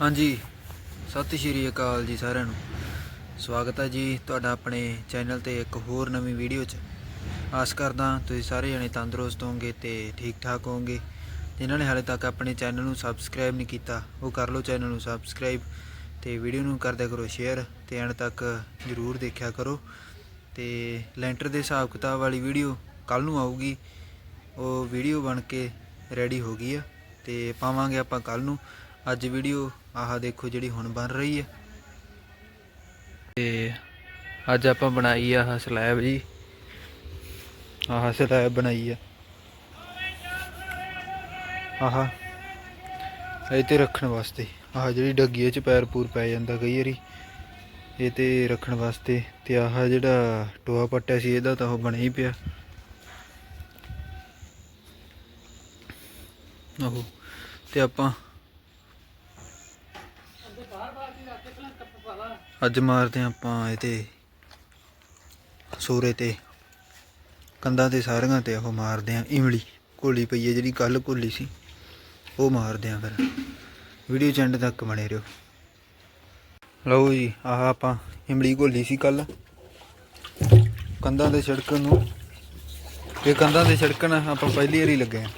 ਹਾਂਜੀ। ਸਤਿ ਸ਼੍ਰੀ ਅਕਾਲ ਜੀ ਸਾਰਿਆਂ ਨੂੰ। ਸਵਾਗਤ ਹੈ ਜੀ ਤੁਹਾਡਾ ਆਪਣੇ ਚੈਨਲ ਤੇ ਇੱਕ ਹੋਰ ਨਵੀਂ ਵੀਡੀਓ 'ਚ। ਆਸ ਕਰਦਾ ਤੁਸੀਂ ਸਾਰੇ ਜਣੇ ਤੰਦਰੁਸਤ ਹੋਵੋਗੇ ਤੇ ਠੀਕ ਠਾਕ ਹੋਵੋਗੇ। ਜਿਨ੍ਹਾਂ ਨੇ ਹਾਲੇ ਤੱਕ ਆਪਣੇ ਚੈਨਲ ਨੂੰ ਸਬਸਕ੍ਰਾਈਬ ਨਹੀਂ ਕੀਤਾ, ਉਹ ਕਰ ਲਓ ਚੈਨਲ ਨੂੰ ਸਬਸਕ੍ਰਾਈਬ ਤੇ ਵੀਡੀਓ ਨੂੰ ਕਰਦਿਆ ਕਰੋ ਸ਼ੇਅਰ ਤੇ ਐਂਡ ਤੱਕ ਜਰੂਰ ਦੇਖਿਆ ਕਰੋ। ਤੇ ਲੈਂਟਰ ਦੇ ਹਿਸਾਬ ਕਿਤਾਬ ਵਾਲੀ ਵੀਡੀਓ ਕੱਲ ਨੂੰ ਆਊਗੀ। ਉਹ ਵੀਡੀਓ ਬਣ ਕੇ ਰੈਡੀ ਹੋ ਗਈ ਆ ਤੇ ਪਾਵਾਂਗੇ ਆਪਾਂ ਕੱਲ ਨੂੰ। ਅੱਜ ਵੀਡੀਓ ਆਹ ਦੇਖੋ ਜਿਹੜੀ ਹੁਣ ਬਣ ਰਹੀ ਹੈ। ਤੇ ਅੱਜ ਆਪਾਂ ਬਣਾਈ ਆਹ ਸਲੈਬ ਜੀ। ਆਹ ਸਲੈਬ ਬਣਾਈ ਆ। ਆਹ, ਇਹ ਤੇ ਰੱਖਣ ਵਾਸਤੇ। ਆਹ ਜਿਹੜੀ ਡੱਗੀ ਚ ਪੈਰ ਪੂਰ ਪੈ ਜਾਂਦਾ ਕਈ ਵਾਰੀ। ਇਹ ਤੇ ਰੱਖਣ ਵਾਸਤੇ ਤੇ ਆਹ ਜਿਹੜਾ ਟੋਆ ਪੱਟਿਆ ਸੀ, ਇਹਦਾ ਤਾਂ ਉਹ ਬਣਿਆ ਹੀ ਪਿਆ। ਆਹੋ, ਤੇ ਆਪਾਂ ਅੱਜ ਮਾਰਦੇ ਹਾਂ ਆਪਾਂ ਇਹਦੇ ਤੇ, ਸੂਰੇ ਤੇ। ਕੰਧਾਂ ਤੇ ਸਾਰੀਆਂ ਤੇ ਉਹ ਮਾਰਦੇ ਆ ਇਮਲੀ ਘੋਲੀ ਪਈ ਹੈ ਜਿਹੜੀ ਕੱਲ ਘੋਲੀ ਸੀ, ਉਹ ਮਾਰਦੇ ਆ ਫਿਰ। ਵੀਡੀਓ ਚ ਤੱਕ ਬਣੇ ਰਹੋ। ਲਓ ਜੀ, ਆਹ ਆਪਾਂ ਇਮਲੀ ਘੋਲੀ ਸੀ ਕੱਲ ਕੰਧਾਂ ਦੇ ਛਿੜਕਣ ਨੂੰ ਇਹ ਕੰਧਾਂ ਦੇ ਛਿੜਕਣ ਆਪਾਂ ਪਹਿਲੀ ਵਾਰੀ ਲੱਗੇ ਆ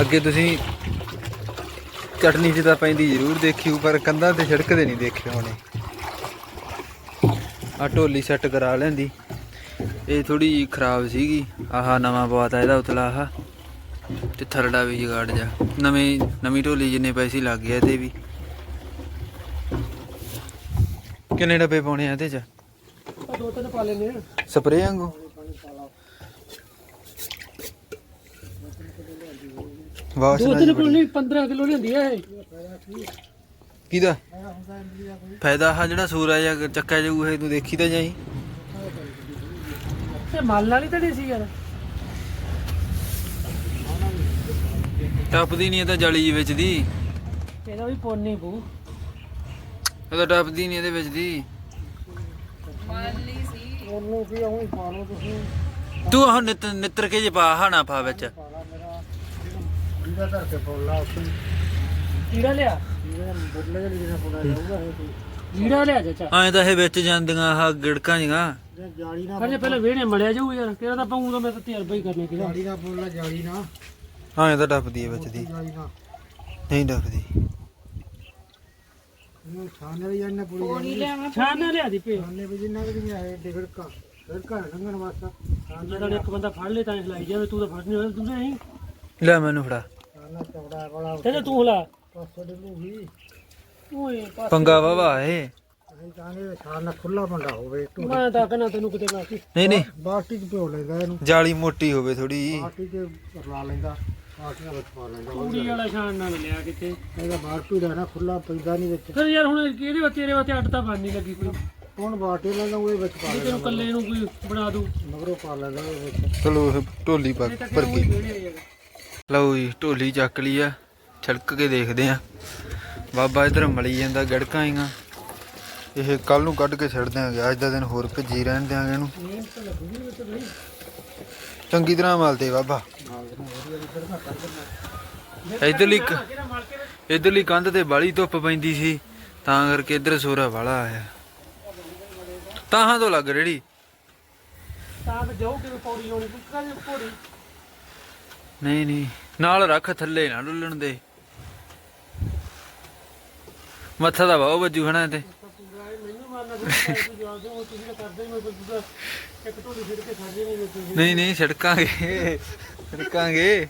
ਅੱਗੇ ਤੁਸੀਂ ਚਟਨੀ ਤਾਂ ਪੈਂਦੀ ਜ਼ਰੂਰ ਦੇਖਿਓ ਪਰ ਕੰਧਾਂ ਤੇ ਛਿੜਕਦੇ ਨਹੀਂ ਦੇਖੇ ਹੋਣੇ। ਆ ਢੋਲੀ ਸੈੱਟ ਕਰਾ ਲੈਂਦੀ। ਇਹ ਥੋੜੀ ਜਿਹੀ ਖਰਾਬ ਸੀਗੀ। ਆਹ ਨਵਾਂ ਪਵਾਤਾ ਇਹਦਾ ਉਤਲਾ ਆਹ। ਤੇ ਥਰੜਾ ਵੀ ਜਗਾੜ ਜਾ। ਨਵੇਂ ਨਵੀਂ ਢੋਲੀ ਜਿੰਨੇ ਪੈਸੇ ਲੱਗ ਗਏ ਇਹਦੇ ਵੀ। ਕਿੰਨੇ ਡੱਬੇ ਪਾਉਣੇ ਆ ਇਹਦੇ 'ਚ? ਦੋ ਤਿੰਨ ਪਾ ਲੈਨੇ ਆ। ਸਪਰੇਅ ਵਾਂਗੂ? ਵਾਸ਼ ਦੋ ਨਾ ਤਿੰਨ ਬੜੀ। ਪਾਉਣੀ 15 ਕਿਲੋ ਲਿਆਂਦੀ ਆ ਇਹ। ਕਿਹਦਾ? ਫਾਇਦਾ ਆ ਜਿਹੜਾ ਸੂਰਾ ਜਾਂ ਚੱਕਾ ਜਾਊ ਇਹ ਤੂੰ ਦੇਖੀ ਤਾਂ ਜਾਈ। ਇਹ ਮੱਲ ਵਾਲੀ ਤਾਂ ਨਹੀਂ ਸੀ ਯਾਰ। ਟੱਪਦੀ ਨਹੀਂ ਇਹ ਤਾਂ ਜਾਲੀ ਜੀ ਵਿੱਚ ਦੀ ਇਹਦਾ ਵੀ ਪੋਨੀ ਬੂ ਇਹ ਤਾਂ ਟੱਪਦੀ ਨਹੀਂ ਇਹਦੇ ਵਿੱਚ ਦੀ ਉਹਨੂੰ ਕੀ ਆਉਂ ਪਾ ਲਓ ਤੁਸੀਂ। ਤੂੰ ਨਿਤ ਨਿੱਤਰ ਕੇ ਜੇ ਪਾ ਹਾਣਾ ਪਾ ਵਿੱਚ। ਇਹਦਾ ਧਰ ਕੇ ਬੋਲਾ ਉੱਥੇ। ਕੀੜਾ ਲਿਆ? ਇਹਦਾ ਬਦਲੇ ਦੇ ਲਈ ਪੋਣਾ ਜਾਊਗਾ ਇਹ ਕੀੜਾ ਲਿਆ ਚਾਚਾ ਐਂ ਤਾਂ ਇਹ ਵਿੱਚ ਜਾਂਦੀਆਂ ਆਹ ਗਿੜਕਾਂ ਜੀਆਂ। ਜੇ ਜਾਲੀ ਨਾ ਖੜੇ ਪਹਿਲਾਂ ਵੇਹਣੇ ਮੜਿਆ ਜਾਊ ਯਾਰ ਕਿਹੜਾ ਤਾਂ ਪਾਉਂਗਾ ਮੈਂ ਤਾਂ ਤਜਰਬਾ ਹੀ ਕਰਨੇ ਕਿਹੜਾ। ਜਾਲੀ ਨਾ ਬੋਲਾ ਜਾਲੀ ਨਾ ਐਂ ਤਾਂ ਟੱਪਦੀ ਹੈ ਵਿੱਚ ਦੀ। ਜਾਲੀ ਨਾ ਨਹੀਂ ਟੱਪਦੀ। ਇਹਨੂੰ ਛਾਣੇ ਲਈ ਜਾਂਦੇ ਪੂਰੀ ਜਾਲੀ ਛਾਣੇ ਲਿਆ ਦੀ ਪੇ ਛਾਣੇ ਵੀ ਜਿੰਨਾ ਕਿ ਹੈ ਡਿਗੜਕਾ। ਡਿਗੜਕਾ ਲੰਘਣ ਵਾਸਤਾ। ਛਾਣੇ ਦਾ ਇੱਕ ਬੰਦਾ ਫੜ ਲੇ ਤਾਂ ਹਿਲਾਈ ਜਾਵੇ ਤੂੰ ਤਾਂ ਫੜ ਨਹੀਂ ਹੋਇਆ ਤੂੰ ਤਾਂ ਨਹੀਂ। ਲੈ ਮੈਨੂੰ ਫੜਾ। ਛਾਣਾ ਚੌੜਾ ਬੜਾ ਤੇ ਤੂੰ ਹਿਲਾ ਪਾਸੋਂ ਡਿੱਗੂਗੀ ਓਏ ਪੰਗਾ ਵਾਵਾ ਇਹ ਅਸੀਂ ਚਾਹਨੇ ਛਾਣਾ ਖੁੱਲਾ ਬੰਦਾ ਹੋਵੇ ਮੈਂ ਤਾਂ ਕਹਿੰਦਾ ਤੈਨੂੰ ਕਿਤੇ ਬਾਕੀ ਨਹੀਂ ਨਹੀਂ। ਬਾਲਟੀ ਚ ਪਿਓ ਲੈਂਦਾ ਇਹਨੂੰ। ਜਾਲੀ ਮੋਟੀ ਹੋਵੇ ਥੋੜੀ ਬਾਲਟੀ ਚ ਲਾ ਲੈਂਦਾ ਬਾਲਟੀਆਂ ਵਿੱਚ ਪਾ ਲੈਂਦਾ। ਕੁੜੀ ਵਾਲਾ ਛਾਣ ਨਾਲ ਲਿਆ ਕਿਤੇ। ਇਹਦਾ ਬਾਲਟੀ ਦਾ ਨਾ ਖੁੱਲਾ ਪੈਂਦਾ ਨਹੀਂ ਵਿੱਚ। ਫਿਰ ਯਾਰ ਹੁਣ ਕਿਹਦੇ ਵਾ ਤੇਰੇ ਵਾਸਤੇ ਅੱਡ ਤਾਂ ਬਣ ਨਹੀਂ ਲੱਗੀ ਕੋਈ। ਹੁਣ ਬਾਲਟੀ ਲੈਂਦਾ ਉਹਦੇ ਵਿੱਚ ਪਾ ਲੈਂਦਾ ਤੈਨੂੰ ਕੱਲੇ ਨੂੰ ਕੋਈ ਬਣਾ ਦੂ ਮਗਰੋਂ ਪਾ ਲੈਂਦਾ ਉਹਦੇ ਵਿੱਚ। ਚਲੋ ਇਹ ਢੋਲੀ ਪਾ ਭਰ ਗਈ ਲਓ ਜੀ ਢੋਲੀ ਚੱਕ ਲਈ ਆ ਛਲਕ ਕੇ ਦੇਖਦੇ ਆ। ਬਾਬਾ ਇਧਰ ਮਲੀ ਜਾਂਦਾ ਗੜਕਾਂ ਆਈਆਂ। ਇਹ ਕੱਲ ਨੂੰ ਕੱਢ ਕੇ ਛੱਡ ਦਿਆਂਗੇ ਅੱਜ ਦਾ ਦਿਨ ਹੋਰ ਭੱਜੀ ਰਹਿਣ ਦਿਆਂਗੇ ਇਹਨੂੰ। ਚੰਗੀ ਤਰ੍ਹਾਂ ਮਲ ਦੇ ਬਾਬਾ। ਇਧਰਲੀ ਇਧਰਲੀ ਕੰਧ ਤੇ ਬਾਲੀ ਧੁੱਪ ਪੈਂਦੀ ਸੀ ਤਾਂ ਕਰਕੇ ਇਧਰ ਸੋਰਾ ਵਾਲਾ ਆਇਆ। ਤਾਹਾਂ ਤੋਂ ਲੱਗ ਰੇੜੀ। ਤਾਂ ਜਾਓ ਕਿ ਪੌੜੀ ਲਾਉਣੀ ਕੁੱਕਾ ਦੀ ਪੌੜੀ? ਨਹੀਂ ਨਹੀਂ। ਨਾਲ ਰੱਖ ਥੱਲੇ ਨਾ ਡੁੱਲਣ ਦੇ। ਮੱਥਾ ਦਾ ਬਾਹ ਵੱਜੂ ਹਣਾ ਤੇ ਮੈਨੂੰ ਮਾਰਨਾ ਨਹੀਂ ਤੁਸੀਂ ਨਹੀਂ ਨਹੀਂ, ਛੜਕਾਂਗੇ ਛੜਕਾਂਗੇ।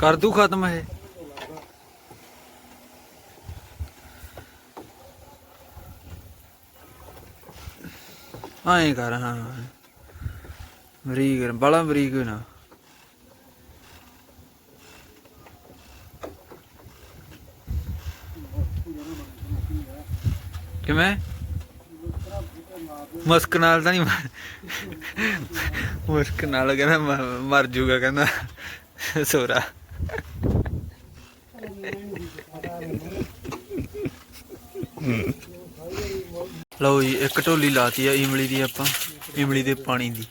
ਕਰ ਦੂ ਖਤਮ ਇਹ। ਆਏ ਕਰ, ਹਾਂ। ਬਰੀਕ ਬੜਾ ਬਰੀਕ ਨਾ। ਕਿਵੇਂ? ਮੁਸਕ ਨਾਲ ਤਾਂ ਨਹੀਂ ਮੁਸਕ ਨਾਲ ਕਹਿੰਦਾ ਮਰ ਜੂਗਾ ਕਹਿੰਦਾ। ਸੋਰਾ ਲਓ ਜੀ, ਇੱਕ ਢੋਲੀ ਲਾਤੀ ਆ ਇਮਲੀ ਦੀ ਆਪਾਂ, ਇਮਲੀ ਦੇ ਪਾਣੀ ਦੀ।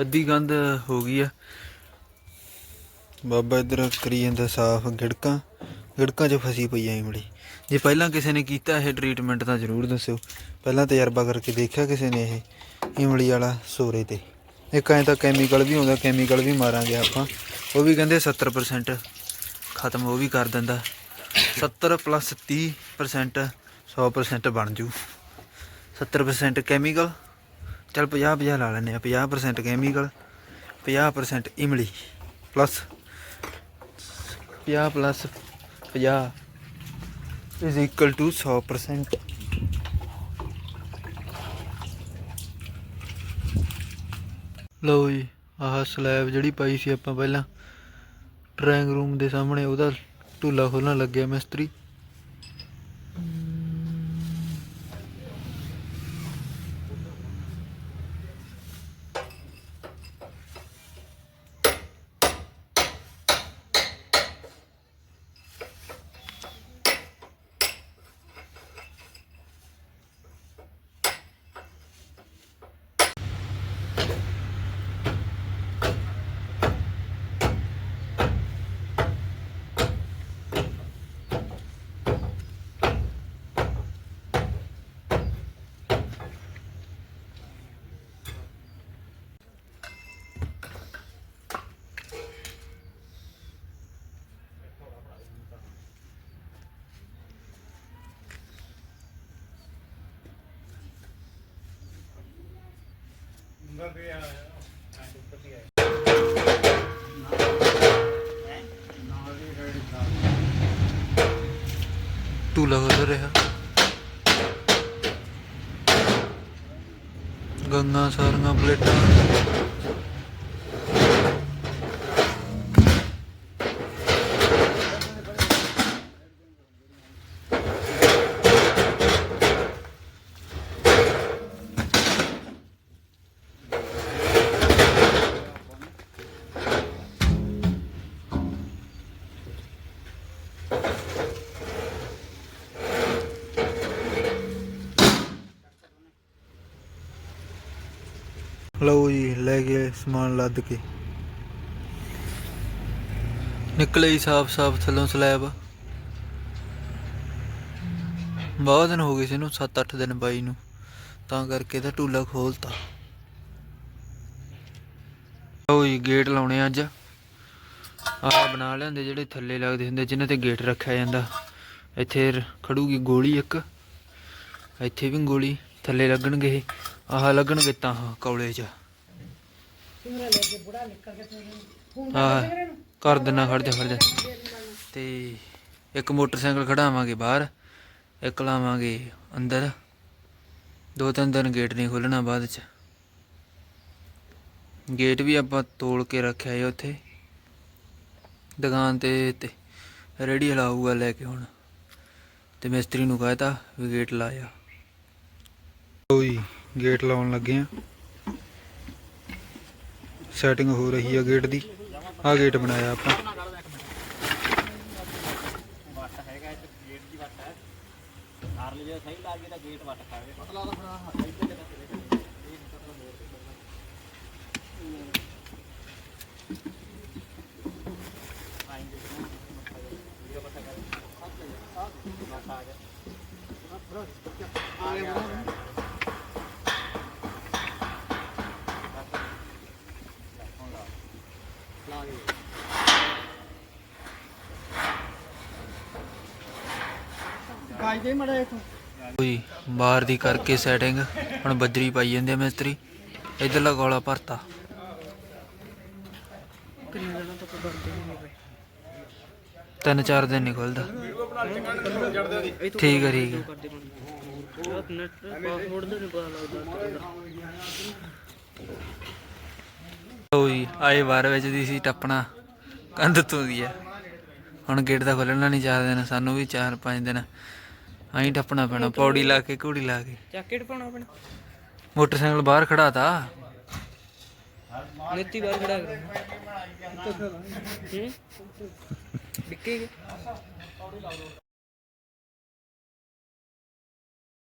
ਅੱਧੀ ਗੰਧ ਹੋ ਗਈ ਆ। ਬਾਬਾ ਇਧਰ ਕਰੀ ਜਾਂਦਾ ਸਾਫ਼ ਗਿੜਕਾਂ ਗਿੜਕਾਂ 'ਚ ਫਸੀ ਪਈ ਆ ਇਮਲੀ। ਜੇ ਪਹਿਲਾਂ ਕਿਸੇ ਨੇ ਕੀਤਾ ਇਹ ਟ੍ਰੀਟਮੈਂਟ ਤਾਂ ਜ਼ਰੂਰ ਦੱਸਿਓ। ਪਹਿਲਾਂ ਤਜਰਬਾ ਕਰਕੇ ਦੇਖਿਆ ਕਿਸੇ ਨੇ ਇਹ ਇਮਲੀ ਵਾਲਾ ਸੋਰੇ ਤੇ। ਇੱਕ ਐਂ ਤਾਂ ਕੈਮੀਕਲ ਵੀ ਆਉਂਦਾ ਕੈਮੀਕਲ ਵੀ ਮਾਰਾਂਗੇ ਆਪਾਂ। ਉਹ ਵੀ ਕਹਿੰਦੇ 70% ਖਤਮ, ਉਹ ਵੀ ਕਰ ਦਿੰਦਾ। 70 ਪਲੱਸ 30% 100% ਬਣ ਜੂ। 70% ਕੈਮੀਕਲ ਚਲ 50 50 ਲਾ ਲੈਨੇ ਆ 50% chemical 50% Imli plus 50 plus 50 is equal to 100% ਲਓ ਜੀ, ਆਹ ਸਲੈਬ ਜਿਹੜੀ ਪਾਈ ਸੀ ਆਪਾਂ ਪਹਿਲਾਂ ਡਰਾਇੰਗ ਰੂਮ ਦੇ ਸਾਹਮਣੇ, ਉਹਦਾ ਢੂਲਾ ਖੋਲਣ ਲੱਗਿਆ ਮਿਸਤਰੀ। ਢੂਲਾ ਖੋਲ ਰਿਹਾ। ਗੰਗਾ ਸਾਰੀਆਂ ਪਲੇਟਾਂ ਲਓ ਜੀ, ਲੈ ਗਏ ਸਮਾਨ ਲੱਦ ਕੇ। ਨਿਕਲੇ ਹੀ ਸਾਫ਼ ਸਾਫ਼ ਥੱਲੋਂ ਸਲੈਬ। ਬਹੁਤ ਦਿਨ ਹੋ ਗਏ ਸੀ ਇਹਨੂੰ 7-8 ਦਿਨ ਬਾਈ ਨੂੰ। ਤਾਂ ਕਰਕੇ ਤਾਂ ਢੂਲਾ ਖੋਲਤਾ। ਲਓ ਜੀ, ਗੇਟ ਲਾਉਣੇ ਅੱਜ। ਆਹ ਬਣਾ ਲਿਆਂਦੇ ਜਿਹੜੇ ਥੱਲੇ ਲੱਗਦੇ ਹੁੰਦੇ, ਜਿਨ੍ਹਾਂ ਤੇ ਗੇਟ ਰੱਖਿਆ ਜਾਂਦਾ। ਇੱਥੇ ਖੜੂਗੀ ਗੋਲੀ ਇੱਕ। ਇੱਥੇ ਵੀ ਗੋਲੀ ਥੱਲੇ ਲੱਗਣਗੇ ਇਹ। ਆਹ ਲੱਗਣਗੇ ਤਾਂ ਕੌਲੇ 'ਚ। ਆਹ ਕਰ ਦੇਣਾ ਖੜ ਜਾ ਖੜ ਜਾ। ਤੇ ਇੱਕ ਮੋਟਰਸਾਈਕਲ ਖੜਾਵਾਂਗੇ ਬਾਹਰ ਇੱਕ ਲਾਵਾਂਗੇ ਅੰਦਰ। ਦੋ ਤਿੰਨ ਦਿਨ ਗੇਟ ਨਹੀਂ ਖੋਲਣਾ ਬਾਅਦ 'ਚ। ਗੇਟ ਵੀ ਆਪਾਂ ਤੋੜ ਕੇ ਰੱਖਿਆ ਹੈ ਉੱਥੇ। ਦੁਕਾਨ ਤੇ ਤੇ ਰੇੜੀ ਲਾਊਗਾ ਲੈ ਕੇ ਹੁਣ। ਤੇ ਮਿਸਤਰੀ ਨੂੰ ਕਹਿਤਾ ਵੀ ਗੇਟ ਲਾਇਆ। ਓਏ ਗੇਟ ਲਾਉਣ ਲੱਗੇ ਆ। ਸੈਟਿੰਗ ਹੋ ਰਹੀ ਆ ਗੇਟ ਦੀ। ਆ ਗੇਟ ਬਣਾਇਆ ਆਪਾਂ। ਗਾਜ ਦੇ ਮੜਾ ਇਥੋਂ। ਓਏ ਬਾਹਰ ਦੀ ਕਰਕੇ ਸੈਟਿੰਗ ਹੁਣ ਬੱਜਰੀ ਪਾਈ ਜਾਂਦੇ ਆ ਮਿਸਤਰੀ। ਇਧਰਲਾ ਗੋਲਾ ਭਰਤਾ। ਕਿੰਨੇ ਦਿਨਾਂ ਤੱਕ ਕਰਦੇ ਨਹੀਂ ਪਏ ਤਿੰਨ ਚਾਰ ਦਿਨ ਨਹੀਂ ਖੁੱਲਦਾ। ਠੀਕ ਹੈ ਠੀਕ ਹੈ ਕਰਦੇ ਹੁਣ ਨੈਟ ਪਾਸਵਰਡ ਦਾ ਨਹੀਂ ਪਤਾ ਲੱਗਦਾ ਓਏ ਆਏ ਵਾਰ ਵਿੱਚ ਦੀ ਸੀ ਟੱਪਣਾ ਕੰਧ ਤੋਂ ਦੀ ਆ। ਹੁਣ ਗੇਟ ਦਾ ਖੋਲਣਾ ਨਹੀਂ ਚਾਰ ਦਿਨ ਸਾਨੂੰ ਵੀ ਚਾਰ ਪੰਜ ਦਿਨ। ਐਂ ਟੱਪਣਾ ਪੈਣਾ ਪੌੜੀ ਲਾ ਕੇ ਘੋੜੀ ਲਾ ਕੇ। ਜੈਕਟ ਪਾਉਣਾ ਆਪਣਾ। ਮੋਟਰਸਾਈਕਲ ਬਾਹਰ ਖੜਾਤਾ। ਨੀਤੀ ਬਾਹਰ ਖੜਾ ਕਰ। ਹੂੰ? ਵਿਕੇਗੇ